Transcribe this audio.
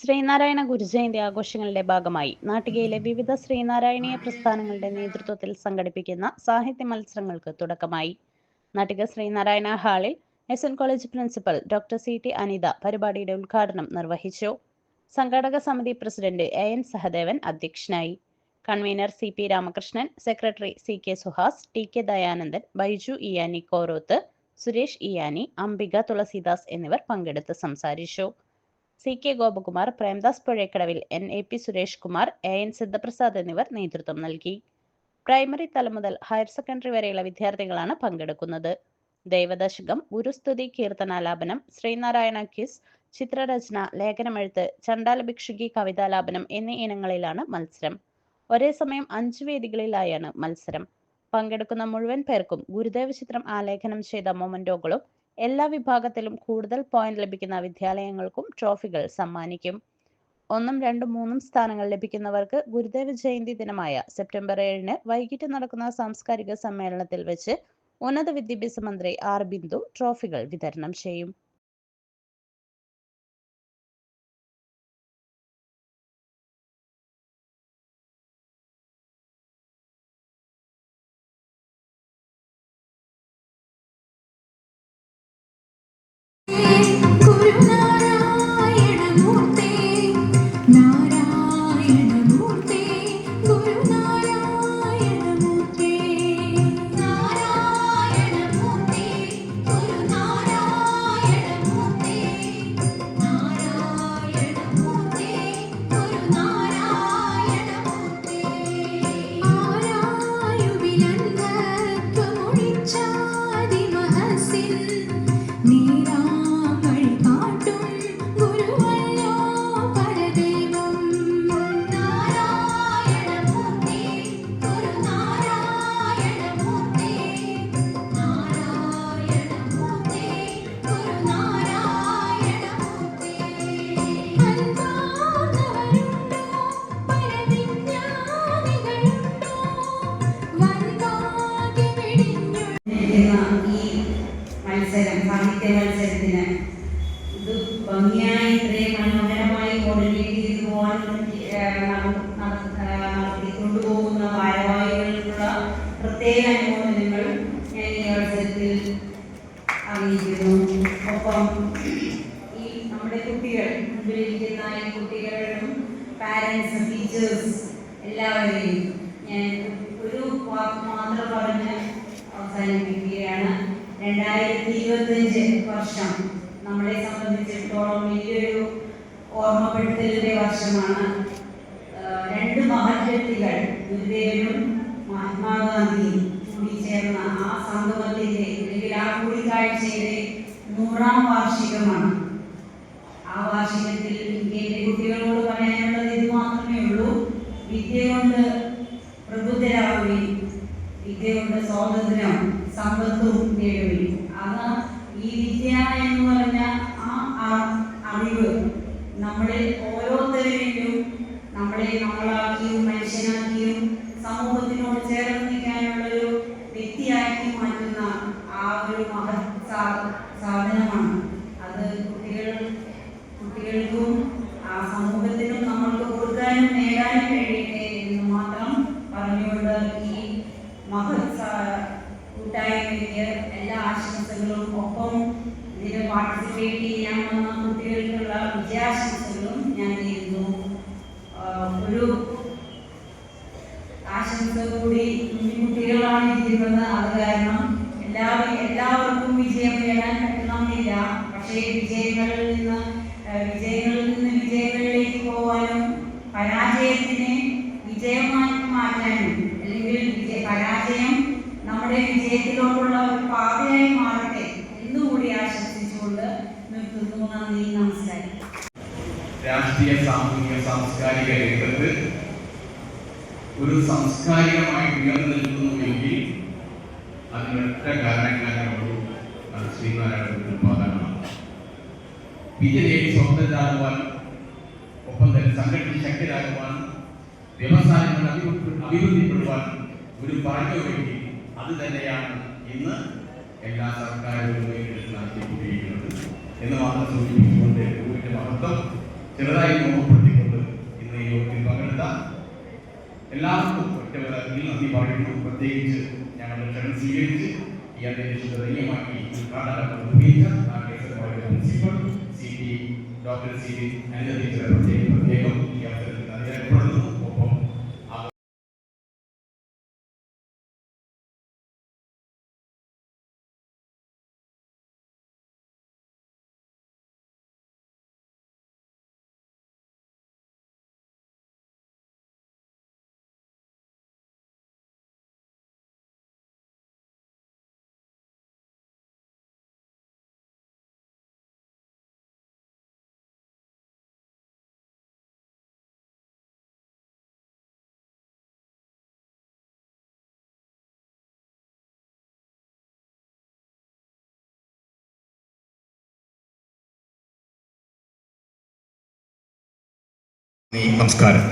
ശ്രീനാരായണ ഗുരുജയന്തി ആഘോഷങ്ങളുടെ ഭാഗമായി നാട്ടികയിലെ വിവിധ ശ്രീനാരായണീയ പ്രസ്ഥാനങ്ങളുടെ നേതൃത്വത്തിൽ സംഘടിപ്പിക്കുന്ന സാഹിത്യ മത്സരങ്ങൾക്ക് തുടക്കമായി. നാട്ടിക ശ്രീനാരായണ ഹാളിൽ S N college principal doctor C T Anitha പരിപാടിയുടെ ഉദ്ഘാടനം നിർവഹിച്ചു. സംഘാടക സമിതി പ്രസിഡന്റ് എ എൻ സഹദേവൻ അധ്യക്ഷനായി. Convener C P Ramakrishnan secretary C K Suhas T K Dayanandan Baiju Iyani Koroth Suresh Iyani Ambika Thulasidas എന്നിവർ പങ്കെടുത്ത് സംസാരിച്ചു. C K Gopakumar Premdas പുഴക്കടവിൽ N A P Suresh Kumar A N Sidhaprasad എന്നിവർ നേതൃത്വം നൽകി. Primary തലം മുതൽ higher secondary വരെയുള്ള വിദ്യാർത്ഥികളാണ് പങ്കെടുക്കുന്നത്. ദൈവദശകം ഗുരുസ്തുതി കീർത്തനാലാപനം ശ്രീനാരായണ ക്വിസ് ചിത്രരചന ലേഖനമെഴുത്ത് ചണ്ടാല ഭിക്ഷുകി കവിതാലാപനം എന്നീ ഇനങ്ങളിലാണ് മത്സരം. ഒരേ സമയം അഞ്ച് വേദികളിലായാണ് മത്സരം. പങ്കെടുക്കുന്ന മുഴുവൻ പേർക്കും ഗുരുദേവ ചിത്രം ആലേഖനം ചെയ്ത മൊമന്റോകളും എല്ലാ വിഭാഗത്തിലും കൂടുതൽ പോയിന്റ് ലഭിക്കുന്ന വിദ്യാലയങ്ങൾക്കും ട്രോഫികൾ സമ്മാനിക്കും. ഒന്നും രണ്ടും മൂന്നും സ്ഥാനങ്ങൾ ലഭിക്കുന്നവർക്ക് ഗുരുദേവ ജയന്തി ദിനമായ സെപ്റ്റംബർ ഏഴിന് വൈകിട്ട് നടക്കുന്ന സാംസ്കാരിക സമ്മേളനത്തിൽ വെച്ച് ഉന്നത വിദ്യാഭ്യാസ മന്ത്രി ആർ ബിന്ദു ട്രോഫികൾ വിതരണം ചെയ്യും. അനുമോദനങ്ങൾ ഞാൻ ഈ അവസരത്തിൽ അറിയിക്കുന്നു. ഒപ്പം ഈ നമ്മുടെ കുട്ടികൾ മുമ്പിലിരിക്കുന്ന ഈ കുട്ടികളും പാരൻസ് ടീച്ചേഴ്സ് എല്ലാവരെയും ഞാൻ ഒരു വാക്ക് മാത്രം പറഞ്ഞ് അവസാനിപ്പിക്കുകയാണ്. രണ്ടായിരത്തി ഇരുപത്തഞ്ച് വർഷം നമ്മളെ സംബന്ധിച്ചിടത്തോളം വലിയൊരു ഓർമ്മപ്പെടുത്തലിന്റെ വർഷമാണ്. രണ്ട് മഹത് വ്യക്തികൾ ഗുരുദേവനും മഹാത്മാഗാന്ധിയും കൂടി ചേർന്ന ആ സംഗമത്തിന്റെ അല്ലെങ്കിൽ ആ കൂടിക്കാഴ്ചയുടെ നൂറാം വാർഷികമാണ്. ആ വാർഷികത്തിൽ ഇന്ത്യയിലെ കുട്ടികളോട് പറയാനുള്ളത് ഇത് മാത്രമേ ഉള്ളൂ. വിദ്യ കൊണ്ട് പ്രബുദ്ധരാവുകയും വിദ്യ കൊണ്ട് സ്വാതന്ത്ര്യം സമ്പത്തും നേടുകയും. അത് ഈ വിദ്യ എന്ന് പറഞ്ഞ ആ അറിവ് നമ്മളിൽ ഓരോരുത്തരെയും 我们之间。വിജയങ്ങളിൽ നിന്ന് വിജയങ്ങളിലേക്ക് പോകാനും പരാജയത്തിനെ വിജയമാക്കി മാറ്റാനും അല്ലെങ്കിൽ വിജയ പരാജയം നമ്മുടെ വിജയത്തിലോട്ടുള്ള ഒരു പാതയായി മാറട്ടെ എന്നുകൂടി ആശംസിച്ചുകൊണ്ട് നിർത്തുന്നു. നന്ദി നമസ്കാരം. രാഷ്ട്രീയ സാമൂഹിക സാംസ്കാരിക രംഗത്ത് ഒരു സംസ്കാരികമായി ഉയർന്നു നിൽക്കുന്നുവെങ്കിൽ അതിനൊറ്റ കാരണക്കാരുള്ളൂ അത് ശ്രീനാരായണ വിജയയെ സ്വതന്ത്രരാകുവാനും ഒപ്പം തന്നെ സംഘടന ശക്തരാകുവാനും വ്യവസായങ്ങൾ അഭിവൃദ്ധിപ്പെടുവാനും ഒരു പറഞ്ഞു വേണ്ടി അത് തന്നെയാണ് ഇന്ന് എല്ലാ സർക്കാരുകളും നടത്തിക്കൊണ്ടിരിക്കുന്നത്. എന്ന് മാത്രം സൂചിപ്പിച്ചുകൊണ്ട് ഗുരുവിന്റെ മഹത്വം ചെറുതായി ഓർമ്മപ്പെടുത്തിക്കൊണ്ട് ഇന്ന് ഈ യോഗത്തിൽ പങ്കെടുത്ത എല്ലാവർക്കും ഒറ്റവരാക്കി നന്ദി പറയുന്നു. പ്രത്യേകിച്ച് ഞങ്ങളുടെ ക്ഷണം സ്വീകരിച്ച് ഈ അന്തരീക്ഷം ധൈര്യമാക്കി ഉദ്ഘാടനം principal C doctor C V Anitha ടീച്ചറെ പ്രത്യേകം പ്രത്യേകം ഈ അവസരത്തിൽ അറിയപ്പെടുന്നു നമസ്കാരം